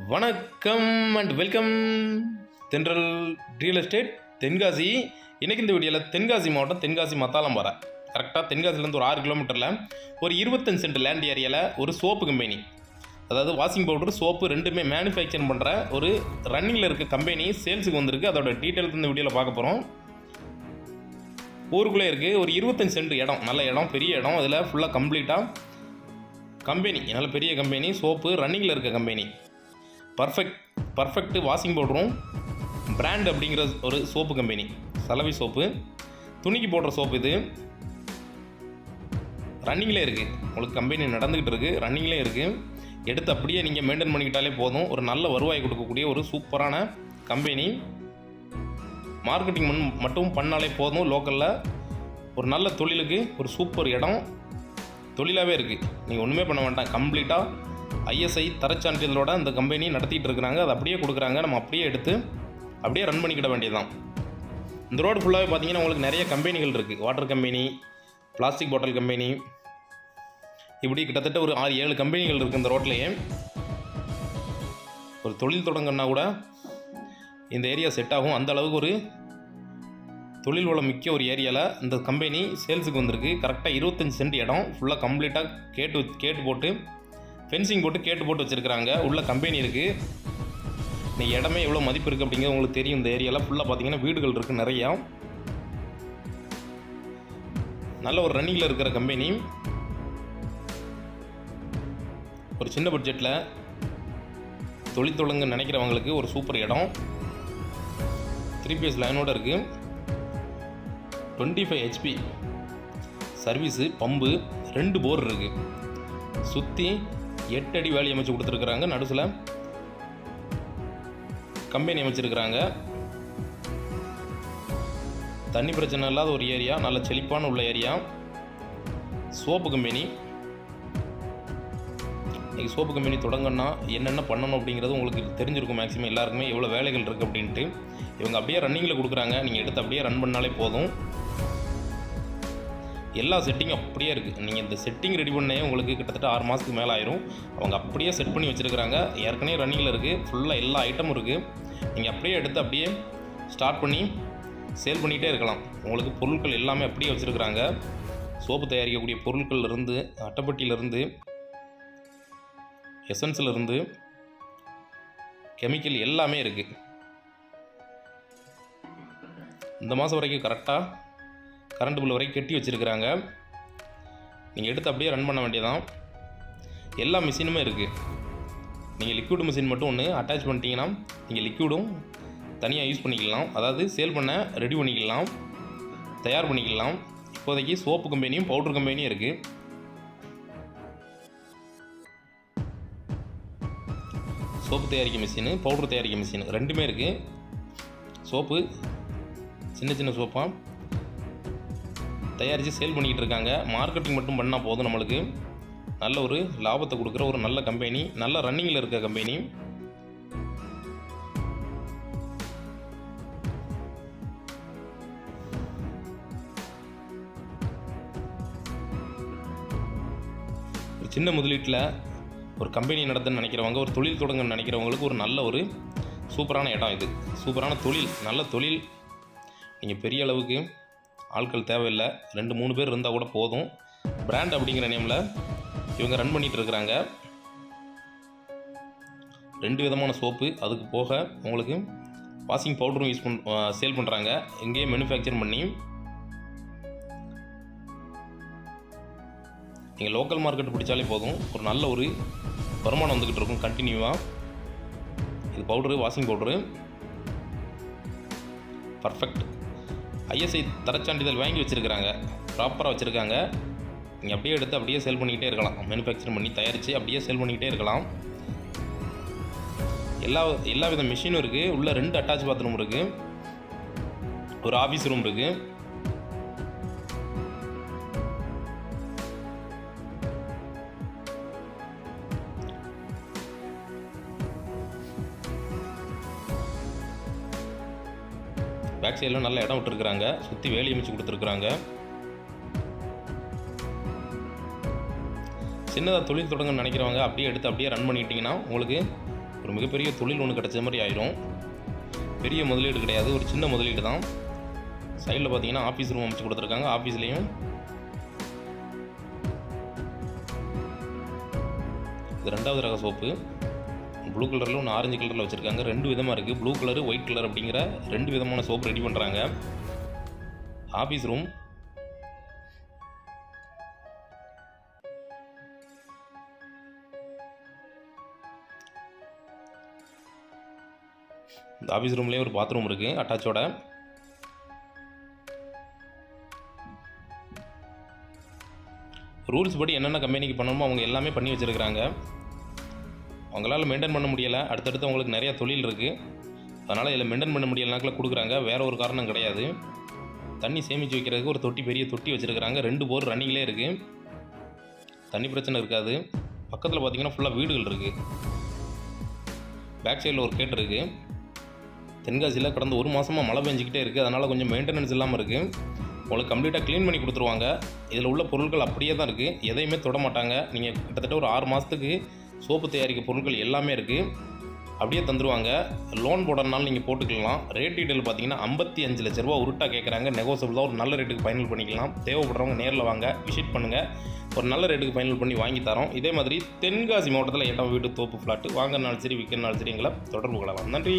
வணக்கம் and welcome Thendral real estate Tenkasi. இன்னைக்கு இந்த வீடியோவில் தென்காசி மாவட்டம் தென்காசி மத்தாளம்பாறை கரெக்டாக தென்காசிலேருந்து ஒரு ஆறு கிலோமீட்டரில் ஒரு இருபத்தஞ்சு சென்ட் லேண்ட் ஏரியாவில் ஒரு சோப்பு கம்பெனி அதாவது வாஷிங் பவுடர் சோப்பு ரெண்டுமே மேனுஃபேக்சர் பண்ணுற ஒரு ரன்னிங்கில் இருக்க கம்பெனி சேல்ஸுக்கு வந்திருக்கு. அதோட டீட்டெயில்ஸ் இந்த வீடியோவில் பார்க்க போகிறோம் ஊருக்குள்ளே இருக்குது ஒரு இருபத்தஞ்சு சென்ட் இடம். நல்ல இடம் பெரிய இடம். அதில் ஃபுல்லாக கம்ப்ளீட்டாக கம்பெனி நல்ல பெரிய கம்பெனி சோப்பு ரன்னிங்கில் இருக்க கம்பெனி பர்ஃபெக்ட் பர்ஃபெக்ட் வாஷிங் பவுடரும் பிராண்ட் அப்படிங்கிற ஒரு சோப்பு கம்பெனி சலவை சோப்பு துணிக்கு போடுற சோப்பு இது. ரன்னிங்லேயே இருக்குது உங்களுக்கு கம்பெனி நடந்துக்கிட்டு இருக்குது ரன்னிங்லேயே இருக்குது எடுத்து அப்படியே நீங்கள் மெயின்டைன் பண்ணிக்கிட்டாலே போதும். ஒரு நல்ல வருவாய் கொடுக்கக்கூடிய ஒரு சூப்பரான கம்பெனி மார்க்கெட்டிங் மண் மட்டும் பண்ணாலே போதும். லோக்கலில் ஒரு நல்ல தொழிலுக்கு ஒரு சூப்பர் இடம். தொழிலாகவே இருக்குது நீங்கள் ஒன்றுமே பண்ண வேண்டாம். கம்ப்ளீட்டாக ஐஎஸ்ஐ தரச்சான்றிதழோட இந்த கம்பெனி நடத்திட்டு இருக்கிறாங்க. அதை அப்படியே கொடுக்குறாங்க. நம்ம அப்படியே எடுத்து அப்படியே ரன் பண்ணிக்கிட வேண்டியதுதான். இந்த ரோடு ஃபுல்லாகவே பார்த்தீங்கன்னா உங்களுக்கு நிறைய கம்பெனிகள் இருக்குது water company plastic bottle company இப்படி கிட்டத்தட்ட ஒரு ஆறு ஏழு கம்பெனிகள் இருக்குது இந்த ரோட்லேயே ஒரு தொழில் தொடங்கன்னா கூட இந்த ஏரியா செட் ஆகும். அந்த அளவுக்கு ஒரு தொழில் வளம் மிக்க ஒரு ஏரியாவில் இந்த கம்பெனி சேல்ஸுக்கு வந்திருக்கு. கரெக்டாக இருபத்தஞ்சி சென்ட் இடம். ஃபுல்லாக கம்ப்ளீட்டாக கேட்டு கேட்டு போட்டு ஃபென்சிங் போட்டு கேட்டு போட்டு வச்சுருக்காங்க உள்ள கம்பெனி இருக்குது நீ இடமே எவ்வளோ மதிப்பு இருக்குது அப்படிங்கிறது உங்களுக்கு தெரியும். இந்த ஏரியாவில் ஃபுல்லாக பார்த்தீங்கன்னா வீடுகள் இருக்குது நிறையா. நல்ல ஒரு ரன்னிங்கில் இருக்கிற கம்பெனி ஒரு சின்ன பட்ஜெட்டில் தொழில் தொடங்க நினைக்கிறவங்களுக்கு ஒரு சூப்பர் இடம். த்ரீ பிஎஸ் லைனோட இருக்குது twenty five HP service pump ரெண்டு போர் இருக்குது சுற்றி எட்டு அடி வேலி அமைச்சு கொடுத்துருக்குறாங்க. நடுசில் கம்பெனி அமைச்சிருக்கிறாங்க. தண்ணி பிரச்சனை இல்லாத ஒரு ஏரியா நல்ல செழிப்பான உள்ள ஏரியா. Soap company. இன்றைக்கி சோப்பு கம்பெனி தொடங்கன்னா என்னென்ன பண்ணணும் அப்படிங்கிறது உங்களுக்கு தெரிஞ்சிருக்கும் மேக்ஸிமம் எல்லாருக்குமே எவ்வளோ வேலைகள் இருக்குது அப்படின்ட்டு. இவங்க அப்படியே ரன்னிங்கில் கொடுக்குறாங்க. நீங்கள் எடுத்து அப்படியே ரன் பண்ணாலே போதும். எல்லா செட்டிங்கும் அப்படியே இருக்குது நீங்கள் இந்த செட்டிங் ரெடி பண்ணே உங்களுக்கு கிட்டத்தட்ட ஆறு மாதத்துக்கு மேலே ஆயிரும். அவங்க அப்படியே செட் பண்ணி வச்சுருக்காங்க ஏற்கனவே ரன்னிங்கில் இருக்குது ஃபுல்லாக எல்லா ஐட்டமும் இருக்குது நீங்கள் அப்படியே எடுத்து அப்படியே ஸ்டார்ட் பண்ணி சேல் பண்ணிகிட்டே இருக்கலாம். உங்களுக்கு பொருட்கள் எல்லாமே அப்படியே வச்சுருக்குறாங்க. சோப்பு தயாரிக்கக்கூடிய பொருட்கள்லேருந்து அட்டைப்பட்டியிலேருந்து எசன்ஸ்லேருந்து கெமிக்கல் எல்லாமே இருக்குது இந்த மாதம் வரைக்கும் கரெக்டாக கரண்ட் பில் வரைக்கும் கட்டி வச்சுருக்கிறாங்க. நீங்கள் எடுத்து அப்படியே ரன் பண்ண வேண்டியதான் எல்லா மிஷினுமே இருக்குது நீங்கள் லிக்விட் மிஷின் மட்டும் ஒன்று அட்டாச் பண்ணிட்டீங்கன்னா நீங்கள் லிக்விடும் தனியாக யூஸ் பண்ணிக்கலாம். அதாவது சேல் பண்ண ரெடி பண்ணிக்கலாம். தயார் பண்ணிக்கலாம். இப்போதைக்கு சோப்பு கம்பெனியும் பவுடர் கம்பெனியும் இருக்குது சோப்பு தயாரிக்க மிஷினு பவுடர் தயாரிக்க மிஷின் ரெண்டுமே இருக்குது சோப்பு சின்ன சின்ன சோப்பாக தயாரித்து சேல் பண்ணிக்கிட்டு இருக்காங்க மார்க்கெட்டிங் மட்டும் பண்ணால் போதும் நம்மளுக்கு. நல்ல ஒரு லாபத்தை கொடுக்குற ஒரு நல்ல கம்பெனி நல்ல ரன்னிங்கில் இருக்க கம்பெனி ஒரு சின்ன முதலீட்டில் ஒரு கம்பெனி நடத்துன்னு நினைக்கிறவங்க ஒரு தொழில் தொடங்கன்னு நினைக்கிறவங்களுக்கு ஒரு நல்ல ஒரு சூப்பரான இடம் இது. சூப்பரான தொழில் நல்ல தொழில். நீங்கள் பெரிய அளவுக்கு ஆட்கள் தேவையில்லை. ரெண்டு மூணு பேர் இருந்தால் கூட போதும். பிராண்ட் அப்படிங்கிற நேமில் இவங்க ரன் பண்ணிகிட்டு இருக்கிறாங்க. ரெண்டு விதமான சோப்பு. அதுக்கு போக உங்களுக்கு வாஷிங் பவுடரும் யூஸ் பண் சேல் பண்ணுறாங்க இங்கேயே மேனுஃபேக்சர் பண்ணி நீங்கள் லோக்கல் மார்க்கெட் பிடிச்சாலே போதும். ஒரு நல்ல ஒரு வருமானம் வந்துக்கிட்டு இருக்கும் கண்டினியூவாக இது powder washing powder perfect ISI தரச்சான்றிதழ் வாங்கி வச்சுருக்கிறாங்க. ப்ராப்பராக வச்சுருக்காங்க. நீங்கள் அப்படியே எடுத்து அப்படியே சேல் பண்ணிக்கிட்டே இருக்கலாம். மேனுஃபேக்சர் பண்ணி தயாரித்து அப்படியே சேல் பண்ணிக்கிட்டே இருக்கலாம். எல்லா எல்லா வித மிஷினும் இருக்குது உள்ளே ரெண்டு அட்டாச் பாத்ரூம் இருக்குது ஒரு ஆஃபீஸ் ரூம் இருக்குது பேக் சைடில் நல்ல இடம் விட்டுருக்குறாங்க. சுற்றி வேலி அமைச்சு கொடுத்துருக்குறாங்க. சின்னதாக தொழில் தொடங்க நினைக்கிறவங்க அப்படியே எடுத்து அப்படியே ரன் பண்ணிட்டீங்கன்னா உங்களுக்கு ஒரு மிகப்பெரிய தொழில் ஒன்று கிடைச்ச மாதிரி ஆயிரும். பெரிய முதலீடு கிடையாது. ஒரு சின்ன முதலீடு தான். சைடில் பார்த்தீங்கன்னா ஆஃபீஸ் ரூம் அமைச்சு கொடுத்துருக்காங்க. ஆஃபீஸ்லேயும் இது ரெண்டாவது ரக சோப்பு. ப்ளூ கலரில் ஒன்று ஆரஞ்சு கலரில் வச்சுருக்காங்க. ரெண்டு விதமாக இருக்குது ப்ளூ கலர் ஒயிட் கலர் அப்படிங்கிற ரெண்டு விதமான சோப் ரெடி பண்ணுறாங்க ஆஃபீஸ் ரூம். இந்த ஆஃபீஸ் ரூம்லேயே ஒரு பாத்ரூம் இருக்குது அட்டாச்சோட ரூல்ஸ் படி என்னென்ன கம்பெனிக்கு பண்ணணுமோ அவங்க எல்லாமே பண்ணி வச்சுருக்கிறாங்க. அவங்களால மெயின்டைன் பண்ண முடியலை. அடுத்தடுத்து அவங்களுக்கு நிறைய தொழில் இருக்குது அதனால் இதில் மெயின்டைன் பண்ண முடியலனாக்கில் கொடுக்குறாங்க. வேற ஒரு காரணம் கிடையாது. தண்ணி சேமித்து வைக்கிறதுக்கு ஒரு தொட்டி பெரிய தொட்டி வச்சுருக்கிறாங்க. ரெண்டு போர் ரன்னிங்லேயே இருக்குது தண்ணி பிரச்சனை இருக்காது. பக்கத்தில் பார்த்தீங்கன்னா ஃபுல்லாக வீடுகள் இருக்குது பேக் சைடில் ஒரு கேட் இருக்குது தென்காசியில் கடந்த ஒரு மாதமாக மழை பெஞ்சிக்கிட்டே இருக்குது அதனால் கொஞ்சம் மெயின்டெனன்ஸ் இல்லாமல் இருக்குது உங்களுக்கு கம்ப்ளீட்டாக க்ளீன் பண்ணி கொடுத்துருவாங்க. இதில் உள்ள பொருட்கள் அப்படியே தான் இருக்குது எதையுமே தொட மாட்டாங்க. நீங்கள் கிட்டத்தட்ட ஒரு ஆறு மாதத்துக்கு சோப்பு தயாரிக்க பொருட்கள் எல்லாமே இருக்குது அப்படியே தந்துருவாங்க. லோன் போடுறதுனால நீங்கள் போட்டுக்கலாம். ரேட் டீட்டெயில் பார்த்தீங்கன்னா ஐம்பத்தி அஞ்சு லட்ச ரூபா உருட்டா கேட்குறாங்க நெகோசியபிள் தான் ஒரு நல்ல ரேட்டுக்கு ஃபைனல் பண்ணிக்கலாம். தேவைப்படுறவங்க நேரில் வாங்க. விசிட் பண்ணுங்கள் ஒரு நல்ல ரேட்டுக்கு ஃபைனல் பண்ணி வாங்கி தரோம். இதே மாதிரி தென்காசி மாவட்டத்தில் இடம் வீடு தோப்பு ஃப்ளாட்டு வாங்கினாலும் சரி விற்கிறனாலும் சரி எங்களை தொடர்பு கொள்ளலாம். நன்றி.